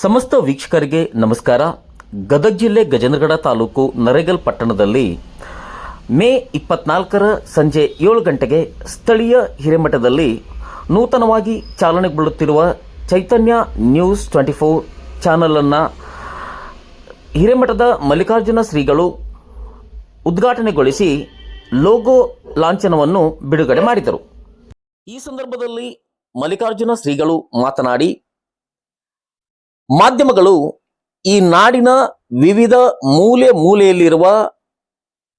ಸಮಸ್ತ ವೀಕ್ಷಕರಿಗೆ ನಮಸ್ಕಾರ. ಗದಗ ಜಿಲ್ಲೆ ಗಜೇಂದ್ರಗಡ ತಾಲೂಕು ನರೇಗಲ್ ಪಟ್ಟಣದಲ್ಲಿ ಮೇ ಇಪ್ಪತ್ನಾಲ್ಕರ ಸಂಜೆ ಏಳು ಗಂಟೆಗೆ ಸ್ಥಳೀಯ ಹಿರೇಮಠದಲ್ಲಿ ನೂತನವಾಗಿ ಚಾಲನೆಗೊಳ್ಳುತ್ತಿರುವ ಚೈತನ್ಯ ನ್ಯೂಸ್ ಟ್ವೆಂಟಿ ಫೋರ್ ಚಾನಲನ್ನು ಹಿರೇಮಠದ ಮಲ್ಲಿಕಾರ್ಜುನ ಶ್ರೀಗಳು ಉದ್ಘಾಟನೆಗೊಳಿಸಿ ಲೋಗೋ ಲಾಂಛನವನ್ನು ಬಿಡುಗಡೆ ಮಾಡಿದರು. ಈ ಸಂದರ್ಭದಲ್ಲಿ ಮಲ್ಲಿಕಾರ್ಜುನ ಶ್ರೀಗಳು ಮಾತನಾಡಿ ಮಾಧ್ಯಮಗಳು ಈ ನಾಡಿನ ವಿವಿಧ ಮೂಲೆ ಮೂಲೆಯಲ್ಲಿರುವ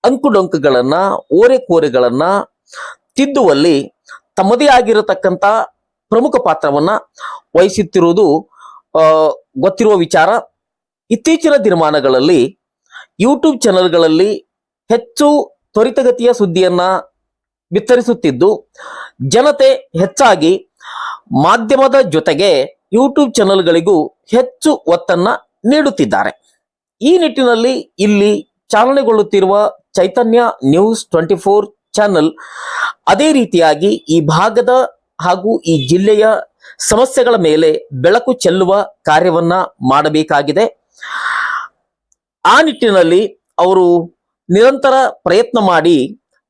ಅಂಕುಡೊಂಕುಗಳನ್ನ, ಓರೆಕೋರೆಗಳನ್ನ ತಿದ್ದುವಲ್ಲಿ ತಮ್ಮದೇ ಆಗಿರತಕ್ಕಂಥ ಪ್ರಮುಖ ಪಾತ್ರವನ್ನ ವಹಿಸುತ್ತಿರುವುದು ಗೊತ್ತಿರುವ ವಿಚಾರ. ಇತ್ತೀಚಿನ ದಿನಮಾನಗಳಲ್ಲಿ ಯೂಟ್ಯೂಬ್ ಚಾನೆಲ್ಗಳಲ್ಲಿ ಹೆಚ್ಚು ತ್ವರಿತಗತಿಯ ಸುದ್ದಿಯನ್ನ ಬಿತ್ತರಿಸುತ್ತಿದ್ದು, ಜನತೆ ಹೆಚ್ಚಾಗಿ ಮಾಧ್ಯಮದ ಜೊತೆಗೆ ಯೂಟ್ಯೂಬ್ ಚಾನೆಲ್ಗಳಿಗೂ ಹೆಚ್ಚು ಒತ್ತನ್ನ ನೀಡುತ್ತಿದ್ದಾರೆ. ಈ ನಿಟ್ಟಿನಲ್ಲಿ ಇಲ್ಲಿ ಚಾಲನೆಗೊಳ್ಳುತ್ತಿರುವ Chaitanya news twenty four channel ಅದೇ ರೀತಿಯಾಗಿ ಈ ಭಾಗದ ಹಾಗೂ ಈ ಜಿಲ್ಲೆಯ ಸಮಸ್ಯೆಗಳ ಮೇಲೆ ಬೆಳಕು ಚೆಲ್ಲುವ ಕಾರ್ಯವನ್ನ ಮಾಡಬೇಕಾಗಿದೆ. ಆ ನಿಟ್ಟಿನಲ್ಲಿ ಅವರು ನಿರಂತರ ಪ್ರಯತ್ನ ಮಾಡಿ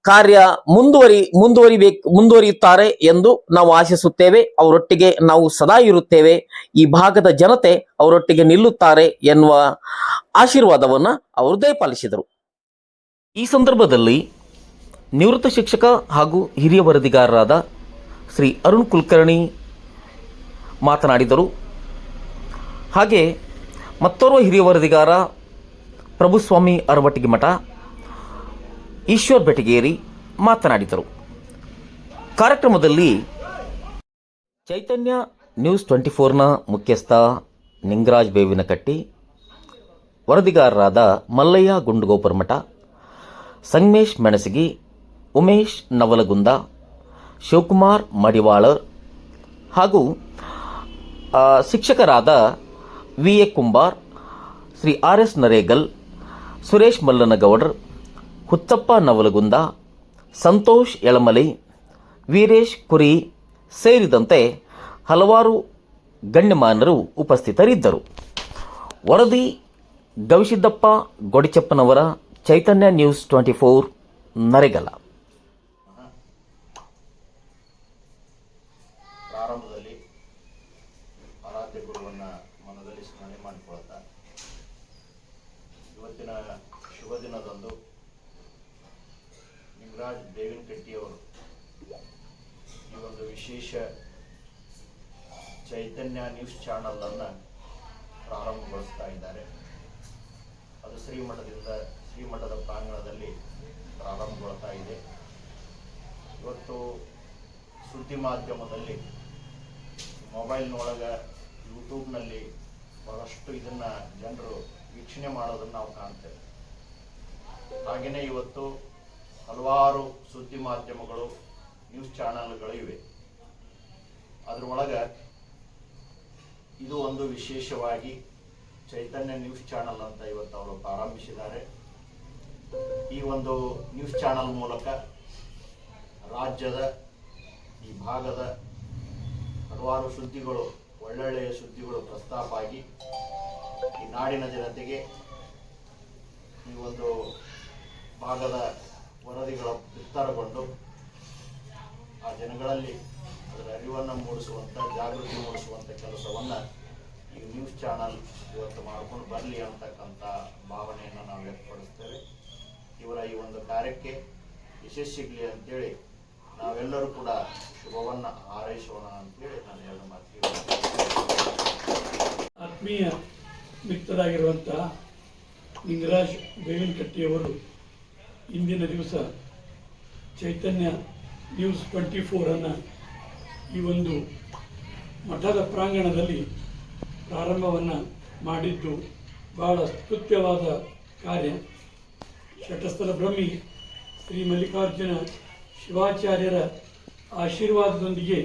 ಕಾರ್ಯ ಮುಂದುವರಿ, ಮುಂದುವರಿಬೇಕು, ಮುಂದುವರಿಯುತ್ತಾರೆ ಎಂದು ನಾವು ಆಶಿಸುತ್ತೇವೆ. ಅವರೊಟ್ಟಿಗೆ ನಾವು ಸದಾ ಇರುತ್ತೇವೆ. ಈ ಭಾಗದ ಜನತೆ ಅವರೊಟ್ಟಿಗೆ ನಿಲ್ಲುತ್ತಾರೆ ಎನ್ನುವ ಆಶೀರ್ವಾದವನ್ನ ಅವರು ದಯಪಾಲಿಸಿದರು. ಈ ಸಂದರ್ಭದಲ್ಲಿ ನಿವೃತ್ತ ಶಿಕ್ಷಕ ಹಾಗೂ ಹಿರಿಯ ವರದಿಗಾರರಾದ ಶ್ರೀ ಅರುಣ್ ಕುಲಕರ್ಣಿ ಮಾತನಾಡಿದರು. ಹಾಗೆ ಮತ್ತೋರ್ವ ಹಿರಿಯ ವರದಿಗಾರ ಪ್ರಭುಸ್ವಾಮಿ ಅರವಟ್ಟಿಗೆ ಮಠ ಈಶ್ವರ್ ಬೆಟಗೇರಿ ಮಾತನಾಡಿದರು. ಕಾರ್ಯಕ್ರಮದಲ್ಲಿ ಚೈತನ್ಯ ನ್ಯೂಸ್ ಟ್ವೆಂಟಿ ಫೋರ್ನ ಮುಖ್ಯಸ್ಥ ನಿಂಗರಾಜ್ ಬೇವಿನಕಟ್ಟಿ, ವರದಿಗಾರರಾದ ಮಲ್ಲಯ್ಯ ಗುಂಡುಗೋಪುರಮಠ ಸಂಗಮೇಶ್ ಮೆಣಸಗಿ, ಉಮೇಶ್ ನವಲಗುಂದ, ಶಿವಕುಮಾರ್ ಮಡಿವಾಳರ್ ಹಾಗೂ ಶಿಕ್ಷಕರಾದ V A Kumbar, Shri R S Naregal, Suresh Mallanagoudar Huttappa Navalgund, Santosh Elamali, Veeresh Kuri ಸೇರಿದಂತೆ ಹಲವಾರು ಗಣ್ಯಮಾನ್ಯರು ಉಪಸ್ಥಿತರಿದ್ದರು. ವರದಿ, Gavisiddappa Godichappanavara, Chaitanya news twenty four, Naregal. ಇವತ್ತಿನ ಶುಭ ನಿಂಗರಾಜ್ ಬೇವಿನಕಟ್ಟಿಯವರು ಈ ಒಂದು ವಿಶೇಷ ಚೈತನ್ಯ ನ್ಯೂಸ್ ಚಾನಲನ್ನು ಪ್ರಾರಂಭಗೊಳಿಸ್ತಾ ಇದ್ದಾರೆ. ಅದು ಶ್ರೀಮಠದಿಂದ ಶ್ರೀಮಠದ ಪ್ರಾಂಗಣದಲ್ಲಿ ಪ್ರಾರಂಭಗೊಳ್ತಾ ಇದೆ. ಇವತ್ತು ಸುದ್ದಿ ಮಾಧ್ಯಮದಲ್ಲಿ ಮೊಬೈಲ್ನೊಳಗೆ ಯೂಟ್ಯೂಬ್ನಲ್ಲಿ ಬಹಳಷ್ಟು ಇದನ್ನ ಜನರು ವೀಕ್ಷಣೆ ಮಾಡೋದನ್ನು ನಾವು ಕಾಣ್ತೇವೆ. ಹಾಗೆಯೇ ಇವತ್ತು ಹಲವಾರು ಸುದ್ದಿ ಮಾಧ್ಯಮಗಳು ನ್ಯೂಸ್ ಚಾನಲ್ಗಳು ಇವೆ ಅದ್ರೊಳಗೆ ಇದು ಒಂದು ವಿಶೇಷವಾಗಿ ಚೈತನ್ಯ ನ್ಯೂಸ್ ಚಾನಲ್ ಅಂತ ಇವತ್ತು ಅವರು ಪ್ರಾರಂಭಿಸಿದ್ದಾರೆ. ಈ ಒಂದು ನ್ಯೂಸ್ ಚಾನಲ್ ಮೂಲಕ ರಾಜ್ಯದ ಈ ಭಾಗದ ಹಲವಾರು ಸುದ್ದಿಗಳು, ಒಳ್ಳೊಳ್ಳೆಯ ಸುದ್ದಿಗಳು ಪ್ರಸ್ತಾಪ ಆಗಿ ಈ ನಾಡಿನ ಜನತೆಗೆ ಈ ಒಂದು ಭಾಗದ ವರದಿಗಳು ಬಿತ್ತರಗೊಂಡು ಆ ಜನಗಳಲ್ಲಿ ಅದರ ಅರಿವನ್ನು ಮೂಡಿಸುವಂಥ ಜಾಗೃತಿ ಮೂಡಿಸುವಂಥ ಕೆಲಸವನ್ನ ಈ ನ್ಯೂಸ್ ಚಾನಲ್ ಇವತ್ತು ಮಾಡ್ಕೊಂಡು ಬರಲಿ ಅಂತಕ್ಕಂಥ ಭಾವನೆಯನ್ನು ನಾವು ವ್ಯಕ್ತಪಡಿಸ್ತೇವೆ. ಇವರ ಈ ಒಂದು ಕಾರ್ಯಕ್ಕೆ ಯಶಸ್ಸಿಗಲಿ ಅಂತೇಳಿ ನಾವೆಲ್ಲರೂ ಕೂಡ ಶುಭವನ್ನು ಹಾರೈಸೋಣ ಅಂತೇಳಿ ನಾನು ಎರಡು ಮಾತು ಆತ್ಮೀಯ ಮಿತ್ರರಾಗಿರುವಂಥ ಲಿಂಗರಾಜ್ ಬೇವಿನಕಟ್ಟಿಯವರು ಇಂದಿನ ದಿವಸ ಚೈತನ್ಯ ನ್ಯೂಸ್ ಟ್ವೆಂಟಿ ಫೋರನ್ನು ಈ ಒಂದು ಮಠದ ಪ್ರಾಂಗಣದಲ್ಲಿ ಪ್ರಾರಂಭವನ್ನು ಮಾಡಿದ್ದು ಬಹಳ ಸ್ತುತ್ಯವಾದ ಕಾರ್ಯ. ಶಟಸ್ಥಲ ಬ್ರಹ್ಮಿ ಶ್ರೀ ಮಲ್ಲಿಕಾರ್ಜುನ ಶಿವಾಚಾರ್ಯರ ಆಶೀರ್ವಾದದೊಂದಿಗೆ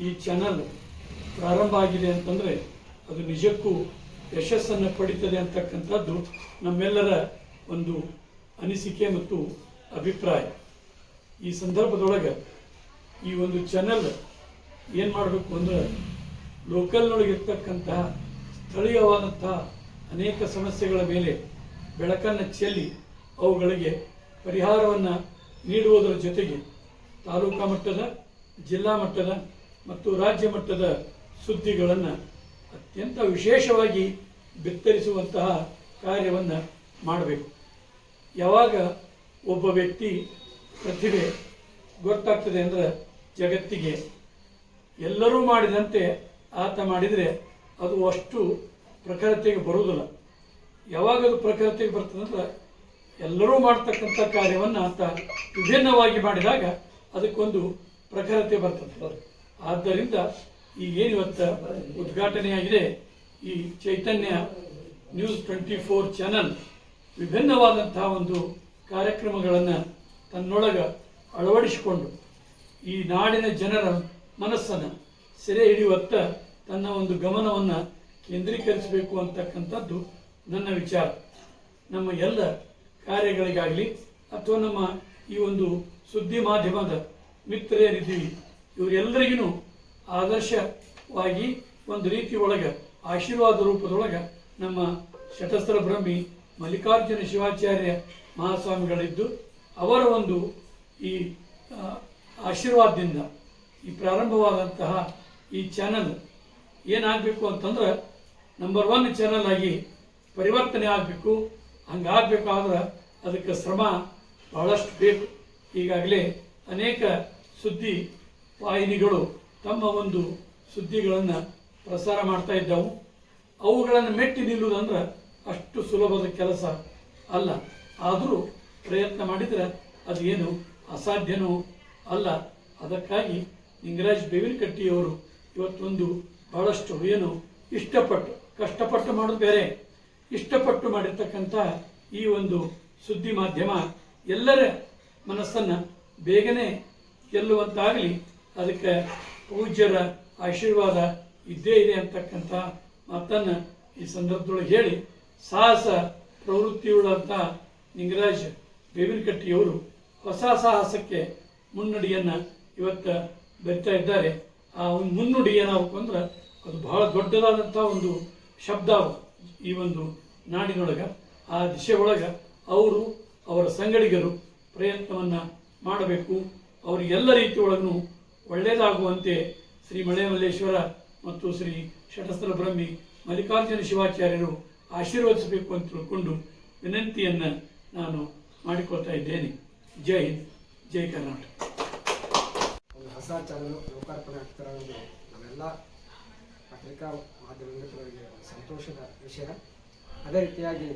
ಈ ಚಾನಲ್ ಪ್ರಾರಂಭ ಆಗಿದೆ ಅಂತಂದರೆ ಅದು ನಿಜಕ್ಕೂ ಯಶಸ್ಸನ್ನು ಪಡಿತದೆ ಅಂತಕ್ಕಂಥದ್ದು ನಮ್ಮೆಲ್ಲರ ಒಂದು ಅನಿಸಿಕೆ ಮತ್ತು ಅಭಿಪ್ರಾಯ. ಈ ಸಂದರ್ಭದೊಳಗೆ ಈ ಒಂದು ಚಾನೆಲ್ ಏನು ಮಾಡಬೇಕು ಅಂದ್ರೆ ಲೋಕಲ್ನೊಳಗೆ ಇರ್ತಕ್ಕಂತಹ ಸ್ಥಳೀಯವಾದಂತಹ ಅನೇಕ ಸಮಸ್ಯೆಗಳ ಮೇಲೆ ಬೆಳಕನ್ನು ಚೆಲ್ಲಿ ಅವುಗಳಿಗೆ ಪರಿಹಾರವನ್ನು ನೀಡುವುದರ ಜೊತೆಗೆ ತಾಲೂಕಾ ಮಟ್ಟದ, ಜಿಲ್ಲಾ ಮಟ್ಟದ ಮತ್ತು ರಾಜ್ಯ ಮಟ್ಟದ ಸುದ್ದಿಗಳನ್ನು ಅತ್ಯಂತ ವಿಶೇಷವಾಗಿ ಬಿತ್ತರಿಸುವಂತಹ ಕಾರ್ಯವನ್ನು ಮಾಡಬೇಕು. ಯಾವಾಗ ಒಬ್ಬ ವ್ಯಕ್ತಿ ಪ್ರತಿಭೆ ಗೊತ್ತಾಗ್ತದೆ ಅಂದ್ರೆ ಜಗತ್ತಿಗೆ. ಎಲ್ಲರೂ ಮಾಡಿದಂತೆ ಆತ ಮಾಡಿದರೆ ಅದು ಅಷ್ಟು ಪ್ರಖರತೆಗೆ ಬರುವುದಿಲ್ಲ. ಯಾವಾಗ ಅದು ಪ್ರಖರತೆಗೆ ಬರ್ತದಂದ್ರೆ ಎಲ್ಲರೂ ಮಾಡ್ತಕ್ಕಂಥ ಕಾರ್ಯವನ್ನು ಆತ ವಿಭಿನ್ನವಾಗಿ ಮಾಡಿದಾಗ ಅದಕ್ಕೊಂದು ಪ್ರಖರತೆ ಬರ್ತದೆ. ಆದ್ದರಿಂದ ಈಗ ಏನು ಇವತ್ತು ಉದ್ಘಾಟನೆಯಾಗಿದೆ ಈ Chaitanya news twenty four channel. ವಿಭಿನ್ನವಾದಂತಹ ಒಂದು ಕಾರ್ಯಕ್ರಮಗಳನ್ನು ತನ್ನೊಳಗೆ ಅಳವಡಿಸಿಕೊಂಡು ಈ ನಾಡಿನ ಜನರ ಮನಸ್ಸನ್ನು ಸೆರೆ ಹಿಡಿಯುವತ್ತ ತನ್ನ ಒಂದು ಗಮನವನ್ನು ಕೇಂದ್ರೀಕರಿಸಬೇಕು ಅಂತಕ್ಕಂಥದ್ದು ನನ್ನ ವಿಚಾರ. ನಮ್ಮ ಎಲ್ಲ ಕಾರ್ಯಗಳಿಗಾಗಲಿ ಅಥವಾ ನಮ್ಮ ಈ ಒಂದು ಸುದ್ದಿ ಮಾಧ್ಯಮದ ಮಿತ್ರರೇನಿದ್ದೀವಿ ಇವರೆಲ್ಲರಿಗೂ ಆದರ್ಶವಾಗಿ ಒಂದು ರೀತಿಯೊಳಗೆ ಆಶೀರ್ವಾದ ರೂಪದೊಳಗೆ ನಮ್ಮ ಶತಸ್ತ್ರ ಬ್ರಹ್ಮಿ ಮಲ್ಲಿಕಾರ್ಜುನ ಶಿವಾಚಾರ್ಯ ಮಹಾಸ್ವಾಮಿಗಳಿದ್ದು, ಅವರ ಒಂದು ಈ ಆಶೀರ್ವಾದದಿಂದ ಈ ಪ್ರಾರಂಭವಾದಂತಹ ಈ ಚಾನಲ್ ಏನಾಗಬೇಕು ಅಂತಂದ್ರೆ ನಂಬರ್ ಒನ್ ಚಾನಲ್ ಆಗಿ ಪರಿವರ್ತನೆ ಆಗಬೇಕು. ಹಂಗಾಗಬೇಕಾದ್ರೆ ಅದಕ್ಕೆ ಶ್ರಮ ಬಹಳಷ್ಟು ಬೇಕು. ಈಗಾಗಲೇ ಅನೇಕ ಸುದ್ದಿ ವಾಹಿನಿಗಳು ತಮ್ಮ ಒಂದು ಸುದ್ದಿಗಳನ್ನು ಪ್ರಸಾರ ಮಾಡ್ತಾ ಇದ್ದವು. ಅವುಗಳನ್ನು ಮೆಟ್ಟಿ ನಿಲ್ಲುವುದಂದ್ರೆ ಅಷ್ಟು ಸುಲಭದ ಕೆಲಸ ಅಲ್ಲ. ಆದರೂ ಪ್ರಯತ್ನ ಮಾಡಿದರೆ ಅದು ಏನು ಅಸಾಧ್ಯನೂ ಅಲ್ಲ. ಅದಕ್ಕಾಗಿ ಲಿಂಗರಾಜ್ ಬೇವಿನಕಟ್ಟಿಯವರು ಇವತ್ತೊಂದು ಬಹಳಷ್ಟು ಏನು ಇಷ್ಟಪಟ್ಟು, ಕಷ್ಟಪಟ್ಟು ಮಾಡೋದು ಬೇರೆ. ಇಷ್ಟಪಟ್ಟು ಮಾಡಿರ್ತಕ್ಕಂಥ ಈ ಒಂದು ಸುದ್ದಿ ಮಾಧ್ಯಮ ಎಲ್ಲರ ಮನಸ್ಸನ್ನು ಬೇಗನೆ ಗೆಲ್ಲುವಂತಾಗಲಿ ಅದಕ್ಕೆ ಪೂಜ್ಯರ ಆಶೀರ್ವಾದ ಇದ್ದೇ ಇದೆ ಅಂತಕ್ಕಂಥ ಮಾತನ್ನು ಈ ಸಂದರ್ಭದೊಳಗೆ ಹೇಳಿ. ಸಾಹಸ ಪ್ರವೃತ್ತಿಯುಳ್ಳಂಥ ನಿಂಗರಾಜ್ ಬೇವಿನಕಟ್ಟಿಯವರು ಹೊಸ ಸಾಹಸಕ್ಕೆ ಮುನ್ನುಡಿಯನ್ನು ಇವತ್ತು ಬರಿತಾ ಇದ್ದಾರೆ. ಆ ಒಂದು ಮುನ್ನುಡಿ ಏನಾಗಬೇಕು ಅಂದ್ರೆ ಅದು ಬಹಳ ದೊಡ್ಡದಾದಂಥ ಒಂದು ಶಬ್ದ ಈ ಒಂದು ನಾಡಿನೊಳಗೆ. ಆ ದಿಶೆ ಒಳಗೆ ಅವರು ಅವರ ಸಂಗಡಿಗರು ಪ್ರಯತ್ನವನ್ನು ಮಾಡಬೇಕು. ಅವರಿಗೆಲ್ಲ ರೀತಿಯೊಳಗೂ ಒಳ್ಳೆಯದಾಗುವಂತೆ ಶ್ರೀ ಮಳೆಮಲ್ಲೇಶ್ವರ ಮತ್ತು ಶ್ರೀ ಷಟಸ್ಥಲ ಬ್ರಹ್ಮಿ ಮಲ್ಲಿಕಾರ್ಜುನ ಶಿವಾಚಾರ್ಯರು ಆಶೀರ್ವದಿಸಬೇಕು ಅಂತ ತಿಳ್ಕೊಂಡು ವಿನಂತಿಯನ್ನು ನಾನು ಮಾಡಿಕೊಳ್ತಾ ಇದ್ದೇನೆ. ಜೈ ಜೈ ಕರ್ನಾಟಕ. ಒಂದು ಹೊಸ ಚಾನಲ್ ಲೋಕಾರ್ಪಣೆ ಆಗ್ತಿರೋದು ನಾವೆಲ್ಲ ಪತ್ರಿಕಾ ಮಾಧ್ಯಮ ಮಿತ್ರರಿಗೆ ಒಂದು ಸಂತೋಷದ ವಿಷಯ. ಅದೇ ರೀತಿಯಾಗಿ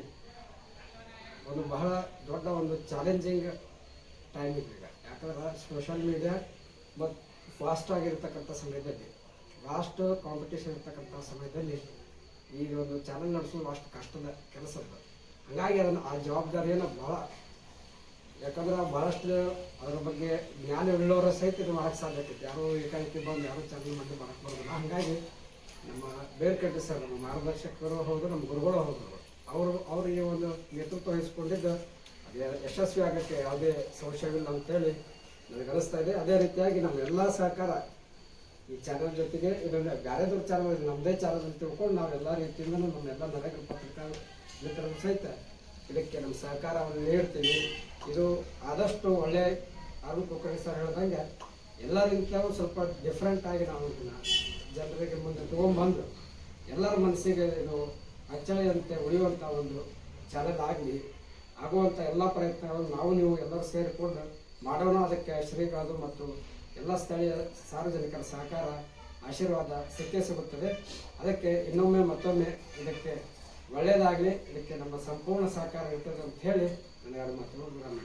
ಒಂದು ಬಹಳ ದೊಡ್ಡ ಒಂದು ಚಾಲೆಂಜಿಂಗ್ ಟೈಮ್ ಇದೆ ಈಗ. ಯಾಕಂದ್ರೆ ಸೋಷಲ್ ಮೀಡಿಯಾ ಮತ್ತು ಫಾಸ್ಟ್ ಆಗಿರ್ತಕ್ಕಂಥ ಸಮಯದಲ್ಲಿ ಲಾಸ್ಟ್ ಕಾಂಪಿಟೇಷನ್ ಇರ್ತಕ್ಕಂಥ ಸಮಯದಲ್ಲಿ ಈಗ ಒಂದು ಚಾನಲ್ ನಡೆಸೋದು ಅಷ್ಟು ಕಷ್ಟದ ಕೆಲಸ ಅದು ಹಾಗಾಗಿ ಅದನ್ನು ಆ ಜವಾಬ್ದಾರಿಯನ್ನು ಭಾಳ ಯಾಕಂದ್ರೆ ಭಾಳಷ್ಟು ಅದರ ಬಗ್ಗೆ ಜ್ಞಾನ ಉಳ್ಳವರ ಸಹಿತ ಇದು ಮಾಡೋಕ್ಕೆ ಸಾಧ್ಯ ಆಗ್ತೈತೆ ಯಾರು ಏಕಾಏಕಿ ಬಂದು ಯಾರು ಚಾನಲ್ ಮಾಡಿ ಮಾಡಕ್ಕೆ ಬರೋದಿಲ್ಲ. ಹಾಗಾಗಿ ನಮ್ಮ ಬೇರ್ಕಟ್ಟಿ ಸರ್ ನಮ್ಮ ಮಾರ್ಗದರ್ಶಕರು ಹೌದು, ನಮ್ಮ ಗುರುಗಳು ಹೌದು. ಅವರು ಅವರಿಗೆ ಒಂದು ನೇತೃತ್ವ ವಹಿಸ್ಕೊಂಡಿದ್ದು ಅದೇ ಯಶಸ್ವಿ ಆಗೋಕ್ಕೆ ಯಾವುದೇ ಸಂಶಯವಿಲ್ಲ ಅಂತೇಳಿ ನನಗೆ ಅನಿಸ್ತಾ ಇದೆ. ಅದೇ ರೀತಿಯಾಗಿ ನಮ್ಮ ಎಲ್ಲ ಸಹಕಾರ ಈ ಚಾನಲ್ ಜೊತೆಗೆ ಇದೊಂದು ಬೇರೆದವ್ರ ಚಾನಲ್ ನಮ್ಮದೇ ಚಾನಲ್ ಅಂತ ತಿಳ್ಕೊಂಡು ನಾವು ಎಲ್ಲ ರೀತಿಯಿಂದ ನಮ್ಮೆಲ್ಲ ನರೇಗರ ಪತ್ರಿಕಾ ಮಿತ್ರರು ಸಹಿತ ಇದಕ್ಕೆ ನಮ್ಮ ಸಹಕಾರವನ್ನು ನೀಡ್ತೀವಿ. ಇದು ಆದಷ್ಟು ಒಳ್ಳೆ ಅರುಣ್ ಕುಲಕರ್ಣಿ ಸರ್ ಹೇಳ್ದಂಗೆ ರೀತಿಯಾಗೂ ಸ್ವಲ್ಪ ಡಿಫ್ರೆಂಟ್ ಆಗಿ ನಾವು ಇದನ್ನ ಜನರಿಗೆ ಮುಂದೆ ತೊಗೊಂಬಂದು ಎಲ್ಲರ ಮನಸ್ಸಿಗೆ ಇದು ಅಚ್ಚಳಿಯಂತೆ ಉಳಿಯುವಂಥ ಒಂದು ಚಾನಲ್ ಆಗಲಿ ಆಗುವಂಥ ಎಲ್ಲ ಪ್ರಯತ್ನಗಳನ್ನು ನಾವು ನೀವು ಎಲ್ಲರೂ ಸೇರಿಕೊಂಡು ಮಾಡೋಣ. ಅದಕ್ಕೆ ಶ್ರೀಗಳು ಮತ್ತು ಎಲ್ಲ ಸ್ಥಳೀಯ ಸಾರ್ವಜನಿಕರ ಸಹಕಾರ, ಆಶೀರ್ವಾದ ಸಿಕ್ಕೇ ಸಿಗುತ್ತದೆ. ಅದಕ್ಕೆ ಇನ್ನೊಮ್ಮೆ ಮತ್ತೊಮ್ಮೆ ಇದಕ್ಕೆ ಒಳ್ಳೆಯದಾಗಲಿ ಇದಕ್ಕೆ ನಮ್ಮ ಸಂಪೂರ್ಣ ಸಹಕಾರ ಇರ್ತದೆ ಅಂತ ಹೇಳಿ ನನ್ನ ಎರಡು ಮಾತುಗಳು ನಾನು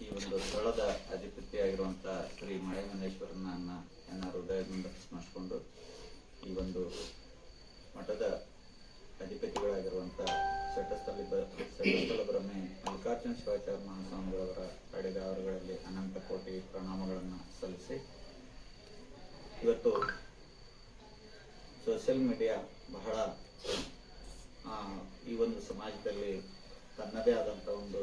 ಈ ಒಂದು ಸ್ಥಳದ ಅಧಿಪತಿಯಾಗಿರುವಂಥ ಶ್ರೀ ಮಳೆಮಲ್ಲೇಶ್ವರನ ನನ್ನ ಹೃದಯದಿಂದ ಸ್ಮರಿಸಿಕೊಂಡು ಈ ಒಂದು ಮಠದ ಅಧಿಪತಿಗಳಾಗಿರುವಂಥ ಶಟಸ್ಥಲ ಶಟಸ್ಥಲ ಬ್ರಹ್ಮೆ ಮಲ್ಲಿಕಾರ್ಜುನ ಶಿವಾಚಾರ್ಯ ಮಹಾಸ್ವಾಮಿಗಳವರ ಅಡಿಗ ಅವರುಗಳಲ್ಲಿ ಅನಂತ ಕೋಟಿ ಪ್ರಣಾಮಗಳನ್ನು ಸಲ್ಲಿಸಿ, ಇವತ್ತು ಸೋಷಿಯಲ್ ಮೀಡಿಯಾ ಬಹಳ ಈ ಒಂದು ಸಮಾಜದಲ್ಲಿ ತನ್ನದೇ ಆದಂಥ ಒಂದು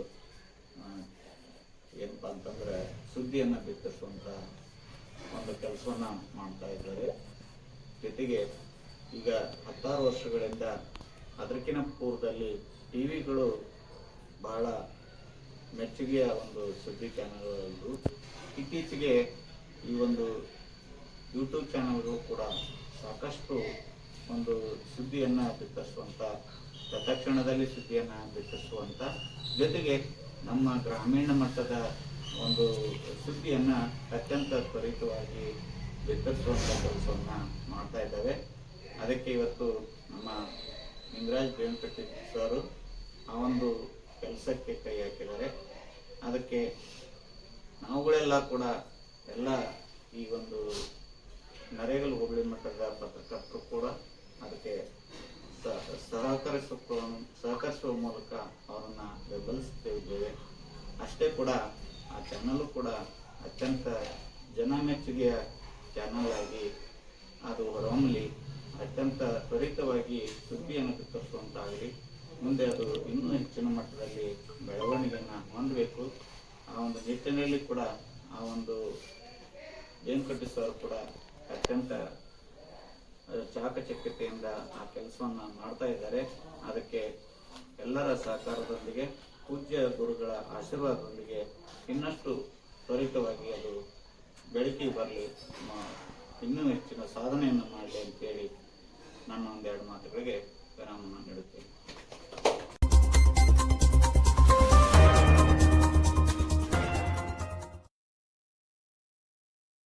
ಏನಪ್ಪ ಅಂತಂದ್ರೆ ಸುದ್ದಿಯನ್ನು ಬಿತ್ತರಿಸುವಂಥ ಒಂದು ಕೆಲಸವನ್ನ ಮಾಡ್ತಾ ಇದ್ದಾರೆ. ಜೊತೆಗೆ ಈಗ ಹತ್ತಾರು ವರ್ಷಗಳಿಂದ ಅದಕ್ಕಿಂತ ಪೂರ್ವದಲ್ಲಿ ಟಿವಿಗಳು ಬಹಳ ಮೆಚ್ಚುಗೆಯ ಒಂದು ಸುದ್ದಿ ಚಾನೆಲ್ಗಳು ಇತ್ತೀಚೆಗೆ ಈ ಒಂದು ಯೂಟ್ಯೂಬ್ ಚಾನಲ್ಗಳು ಕೂಡ ಸಾಕಷ್ಟು ಒಂದು ಸುದ್ದಿಯನ್ನು ಬಿತ್ತರಿಸುವಂಥ ತತ್ಕ್ಷಣದಲ್ಲಿ ಸುದ್ದಿಯನ್ನು ಬಿತ್ತರಿಸುವಂಥ ಜೊತೆಗೆ ನಮ್ಮ ಗ್ರಾಮೀಣ ಮಟ್ಟದ ಒಂದು ಸುದ್ದಿಯನ್ನು ಅತ್ಯಂತ ತ್ವರಿತವಾಗಿ ಬಿತ್ತರಿಸುವಂಥ ಕೆಲಸವನ್ನು ಮಾಡ್ತಾ ಇದ್ದಾವೆ. ಅದಕ್ಕೆ ಇವತ್ತು ನಮ್ಮ ಲಿಂಗರಾಜ್ ಬೇಂಪಟ್ಟಿ ಸರು, ಆ ಒಂದು ಕೆಲಸಕ್ಕೆ ಕೈ ಹಾಕಿದ್ದಾರೆ. ಅದಕ್ಕೆ ನಾವುಗಳೆಲ್ಲ ಕೂಡ ಎಲ್ಲ ಈ ಒಂದು ನರೇಗಲ್ ಹೋಬಳಿ ಮಟ್ಟದ ಪತ್ರಕರ್ತರು ಕೂಡ ಅದಕ್ಕೆ ಸಹಕರಿಸುವ ಸಹಕರಿಸುವ ಮೂಲಕ ಅವರನ್ನ ಬೆಂಬಲಿಸುತ್ತಿದ್ದೇವೆ. ಅಷ್ಟೇ ಕೂಡ ಆ ಚಾನಲ್ ಕೂಡ ಅತ್ಯಂತ ಜನಮೆಚ್ಚುಗೆಯ ಚಾನಲ್ ಆಗಿ ಅದು ಹೊರಹೊಮ್ಮಲಿ. ಅತ್ಯಂತ ತ್ವರಿತವಾಗಿ ಸುದ್ದಿಯನ್ನು ಬಿತ್ತರಿಸುವಂತಾಗಲಿ ಮುಂದೆ ಅದು ಇನ್ನೂ ಹೆಚ್ಚಿನ ಮಟ್ಟದಲ್ಲಿ ಬೆಳವಣಿಗೆಯನ್ನು ಹೊಂದಬೇಕು. ಆ ಒಂದು ನಿಟ್ಟಿನಲ್ಲಿ ಕೂಡ ಆ ಒಂದು ಜೇನ್ಕಟ್ಟಿ ಸರ್ ಕೂಡ ಅತ್ಯಂತ ಚಾಕಚಕ್ಯತೆಯಿಂದ ಆ ಕೆಲಸವನ್ನು ಮಾಡ್ತಾ ಇದ್ದಾರೆ. ಅದಕ್ಕೆ ಎಲ್ಲರ ಸಹಕಾರದೊಂದಿಗೆ, ಪೂಜ್ಯ ಗುರುಗಳ ಆಶೀರ್ವಾದದೊಂದಿಗೆ ಇನ್ನಷ್ಟು ತ್ವರಿತವಾಗಿ ಅದು ಬೆಳಕಿಗೆ ಬರಲಿ. ಇನ್ನೂ ಹೆಚ್ಚಿನ ಸಾಧನೆಯನ್ನು ಮಾಡಲಿ ಅಂತೇಳಿ ನನ್ನ ಒಂದೆರಡು ಮಾತುಗಳಿಗೆ ವಿರಾಮವನ್ನು ನೀಡುತ್ತೇನೆ.